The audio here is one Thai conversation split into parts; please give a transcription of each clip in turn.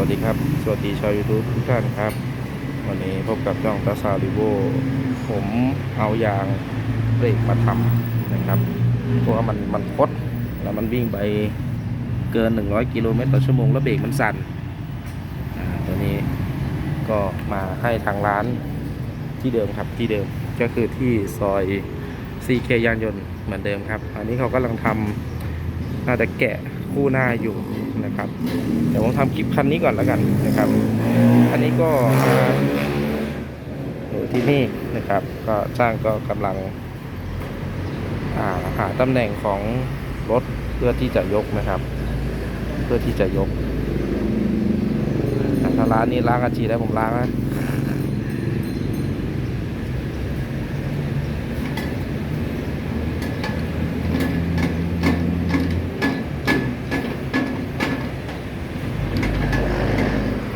วัสดีครับ สวัสดีชาวยูทูบทุกท่านครับ วันนี้พบกับช่องตาซาลิโวผมเอายางเบรกมาทำนะครับเพราะว่ามันมันคดแล้วมันวิ่งไปเกิน 100 กิโลเมตรต่อชั่วโมงแล้วเบรกมันสั่นตัวนี้ก็มาให้ทางร้านที่เดิมครับที่เดิมก็คือที่ซอย CK ยานยนต์เหมือนเดิมครับ อันนี้เขากำลังทำน่าจะแกะคู่หน้าอยู่ นะครับเดี๋ยวผมทำคลิปคันนี้ก่อนแล้วกันนะครับอันนี้ก็มาอยู่ที่นี่นะครับ ก็ช่างก็กำลังาหาตำแหน่งของรถเพื่อที่จะยกนะครับ เพื่อที่จะยกถ้าร้านนี้ล้างอาชีได้ผมล้างนะ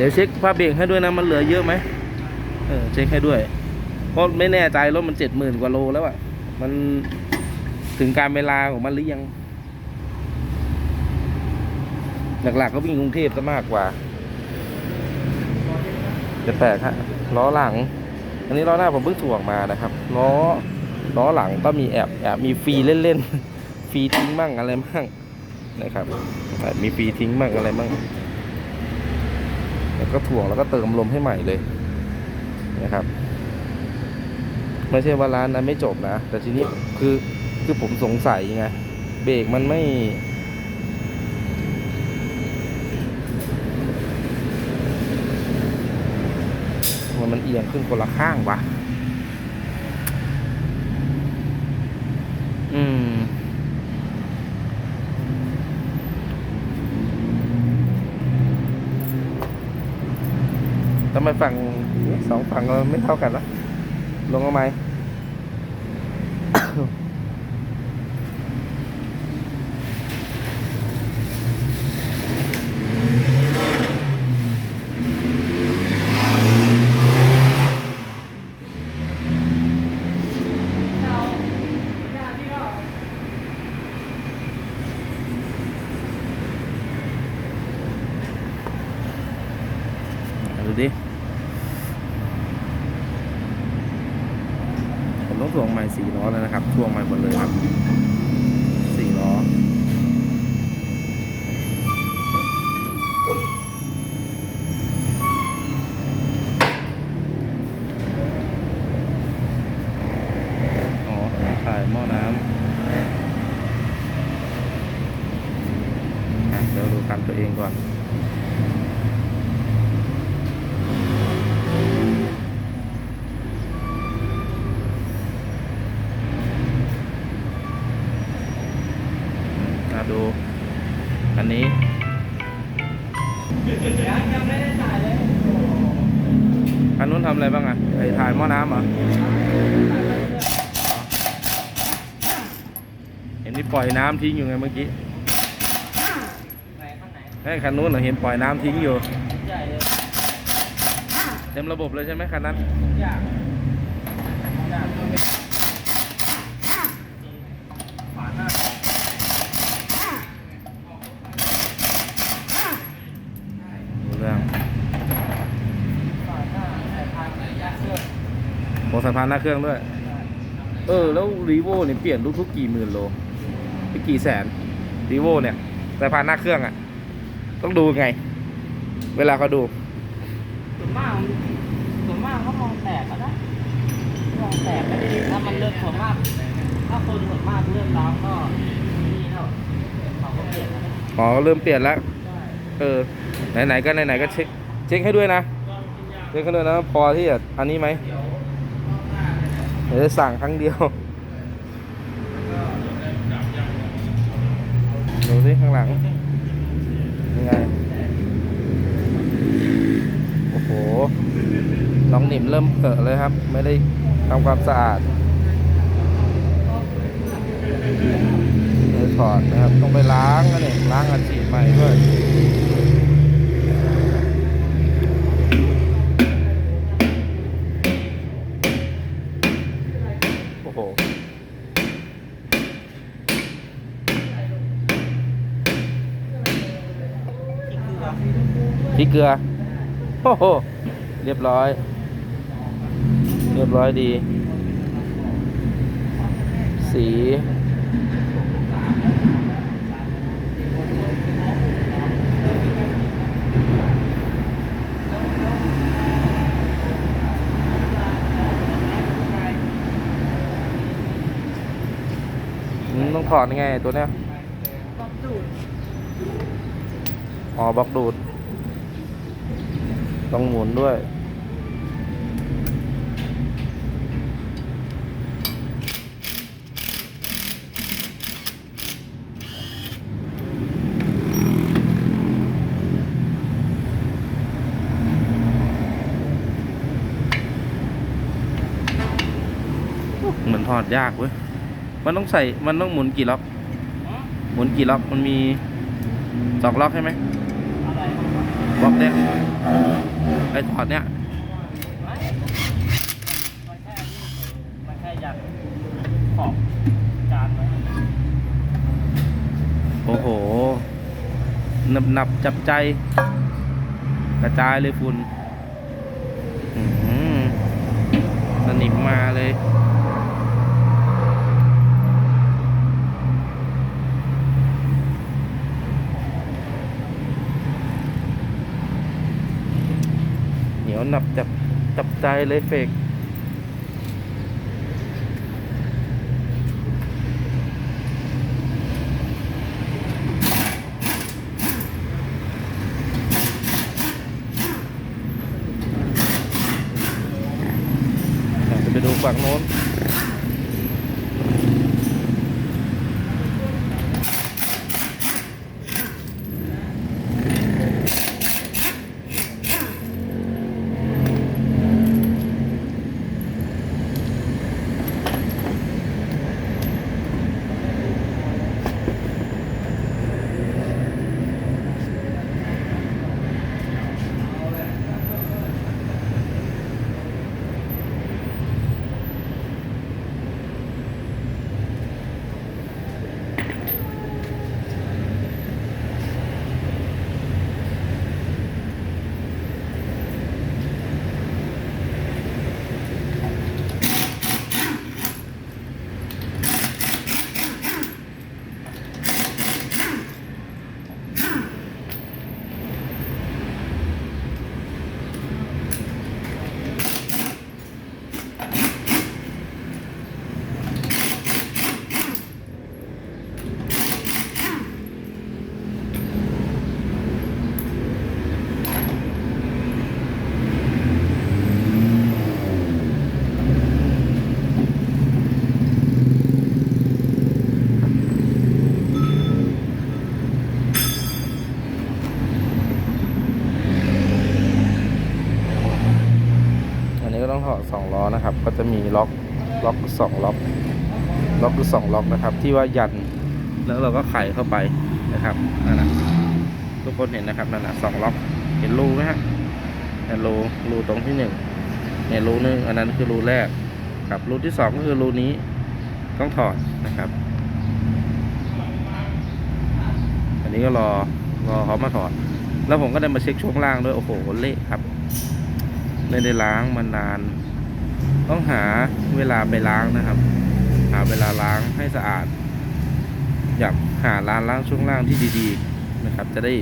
ดี๋ยวเช็คผ้าเบรกให้ด้วยนะมันเหลือเยอะไหมเออเช็คให้ด้วยเพราะไม่แน่ใจรถมันเจ็ดหมื่นกว่าโลแล้วอะมันถึงการเวลาของมันหรือยัง หลักๆก็วิ่งกรุงเทพซะมากกว่าจะแตกฮะล้อหลัง อันนี้ล้อหน้าผมเพิ่งถ่วงมานะครับล้อล้อหลังก็มีแอบแอบมีฟรีเล่นๆฟรีทิ้งมั่งอะไรมั่งนะครับแอบมีฟรีทิ้งมั่งอะไรมั่ง ก็ถ่วงแล้วก็เติมลมให้ใหม่เลยนะครับ ไม่ใช่ว่าร้านนั้นไม่จบนะ แต่ทีนี้คือคือผมสงสัยไงเบรกมันไม่ มันมันเอียงขึ้นคนละข้างวะอืม ทำไมฝั่งสองฝั่งเราไม่เท่ากันละลงเอาไหม ดูดิ ผมต้องถ่วงใหม่ สี่ล้อแล้วนะครับถ่วงใหม่หมดเลยครับสี่ล้ออ๋อถ่ายหม้อน้ำเดี๋ยวดูคันตัวเองก่อน มาดู อันนี้อันนู้นทำอะไรบ้างอะไอ้ถ่ายหม้อน้ำเหรอเห็นที่ปล่อยน้ำทิ้งอยู่ไงเมื่อกี้ไหนข้างไหนไอ้คันนู้นเหรอเห็นปล่อยน้ำทิ้งอยู่ใหญ่เลยเต็มระบบเลยใช่ไหมคันนั้น ยากยากต้องไปฝาหน้า ดูเรื่อง ฝาหน้าสายพานระยะเครื่อง โม สายพานหน้าเครื่องด้วย เออ แล้วรีโวเนี่ยเปลี่ยนทุกๆกี่หมื่นโลไปกี่แสนรีโวเนี่ยสายพานหน้าเครื่องอะ ต้องดูไง เวลาเขาดูส่วนมากส่วนมากเขามองแตกก็ได้มองแตกก็ดีถ้ามันเลือกส่วนมาก ถ้าคนส่วนมากเลือกร้องก็นี่เท่าเขาก็เปลี่ยนแล้วนะอ๋อเริ่มเปลี่ยนแล้วใช่เออไหนๆก็ไหนๆก็เช็คเช็คให้ด้วยนะเช็คให้ด้วยนะพอที่จะอันนี้ไหมเดี๋ยวจะสั่งครั้งเดียว ดูสิข้างหลังยังไง โอ้โห น้องหนิมเริ่มเผลอเลยครับ ไม่ได้ทำความสะอาดเลยถอดนะครับ ต้องไปล้างนะเนี่ยล้างอัดฉีดใหม่ด้วย เกลือโอ้โหเรียบร้อย เรียบร้อยดี สีมันต้องถอดยังไงตัวเนี้ย อ๋อ บล็อกดูด ต้องหมุนด้วย เหมือนถอดยากเว้ย มันต้องใส่ มันต้องหมุนกี่ล็อก หมุนกี่ล็อก มันมีสองล็อกใช่ไหม อะไรของมัน บล็อกเนี้ยไอ้ถอดเนี้ยไม่มันแค่นี่เฉยมันแค่ยัดขอบจานไว้โอ้โหหนับหนับจับใจ กระจายเลยฝุ่นอื้อหือสนิมมาเลย เหนับจับจับใจเลยเฟกไปดูฝั่งโน้นนี้ก็ต้องถอดสองล้อนะครับ ก็จะมีล็อก ล็อก สองล็อกล็อกคือสองล็อกนะครับ ที่ว่ายันแล้วเราก็ไขเข้าไปนะครับนั่นนะทุกคนเห็นนะครับนั่นนะสองล็อกเห็นรูไหมฮะเห็นรูรูตรงที่หนึ่งเนี่ยรูหนึ่งอันนั้นคือรูแรกครับรูที่สองก็คือรูนี้ต้องถอดนะครับ อันนี้ก็รอรอเขามาถอด แล้วผมก็ได้มาเช็คช่วงล่างด้วยโอ้โหเละครับไม่ได้ล้างมานาน ต้องหาเวลาไปล้างนะครับ หาเวลาล้างให้สะอาด อยากหาร้านล้างช่วงล่างที่ดีๆนะครับ จะได้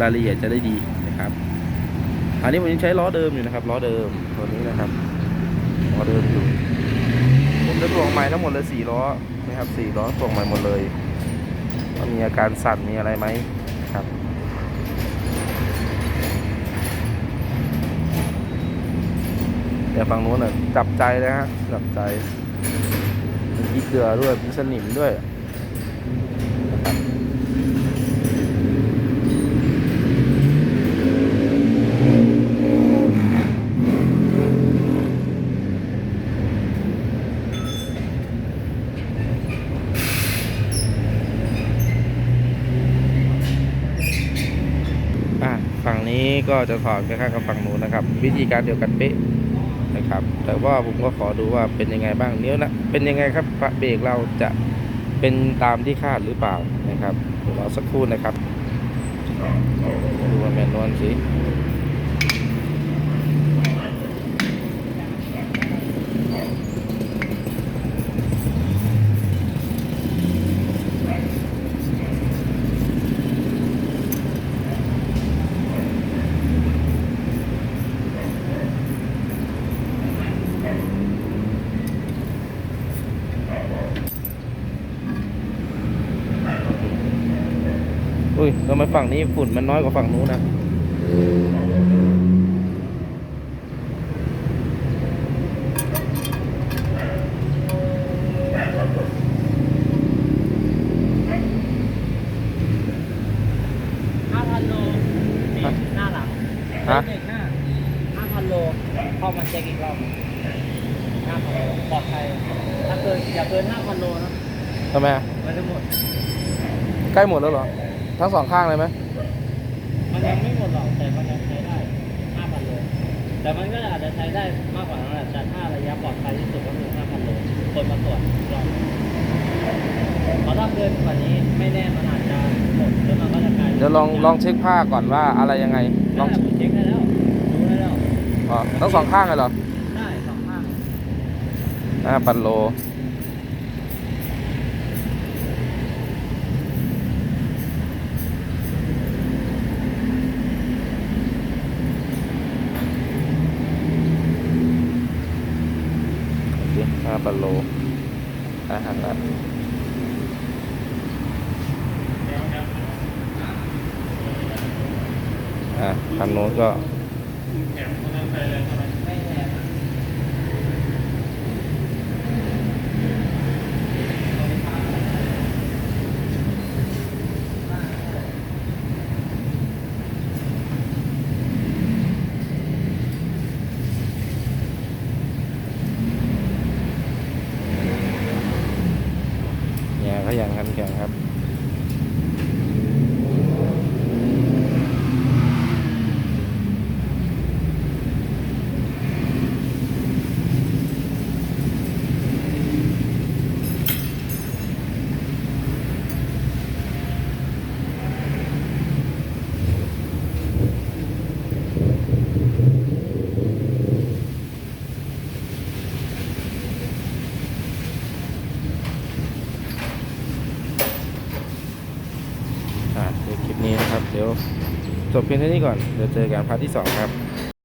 รายละเอียดจะได้ดีนะครับ อันนี้ผมยังใช้ล้อเดิมอยู่นะครับล้อเดิมตัวนี้นะครับล้อเดิมอยู่ผมจะถ่วงใหม่ทั้งหมดเลยสี่ล้อนะครับสี่ล้อถ่วงใหม่หมดเลยว่ามีอาการสั่นมีอะไรไหมครับ แต่ฝั่งนู้นน่ะจับใจเลยฮะจับใจมีขี้เกลือด้วยมีสนิมด้วยนะครับอะฝั่งนี้ก็จะถอดคล้ายๆกับฝั่งนู้นนะครับ วิธีการเดียวกันเป๊ะ นะครับ แต่ว่าผมก็ขอดูว่าเป็นยังไงบ้างเนี้ยนะเป็นยังไงครับเบรกเราจะเป็นตามที่คาดหรือเปล่านะครับเดี๋ยวรอสักครู่นะครับดูว่าแมนนวลสิ อุ้ยทำไมฝั่งนี้ฝุ่นมันน้อยกว่าฝั่งนู้นนะห้าพันโลนี่หน้าหลังฮะเด็กหน้าห้าพันโลเข้ามาเช็คอีกรอบห้าพันโลปลอดภัยถ้าเกินอย่าเกินห้าพันโลนะทำไมอะมันจะหมด ใกล้หมดแล้วเหรอ ทั้งสองข้างเลยไหมมันยังไม่หมดหรอกแต่มันยังใช้ได้ห้าพันโลแต่มันก็อาจจะใช้ได้มากกว่านั้นแหละแต่ถ้าระยะปลอดภัยที่สุดก็คือห้าพันโลคนมาตรวจอีกรอบเพราะถ้าเกินกว่านี้ไม่แน่มันอาจจะหมดแล้วมันก็จะกลายป็นเดี๋ยวลองลองเช็คผ้าก่อนว่าอะไรยังไงลลอองงเช็คได้แล้วรู้ได้แล้วอ๋อทั้งสองข้างเลยเหรอได้สองข้างห้าพันโล โอเคห้าบาโลอาหารละอะทางโน้นก็ ไม่แน่ เนี่ยก็อย่างกันแข่งครับ อะเดี๋ยวคลิปนี้นะครับ เดี๋ยว จบเพียงเท่านี้ก่อน เดี๋ยวเจอกันพาร์ทที่สองครับ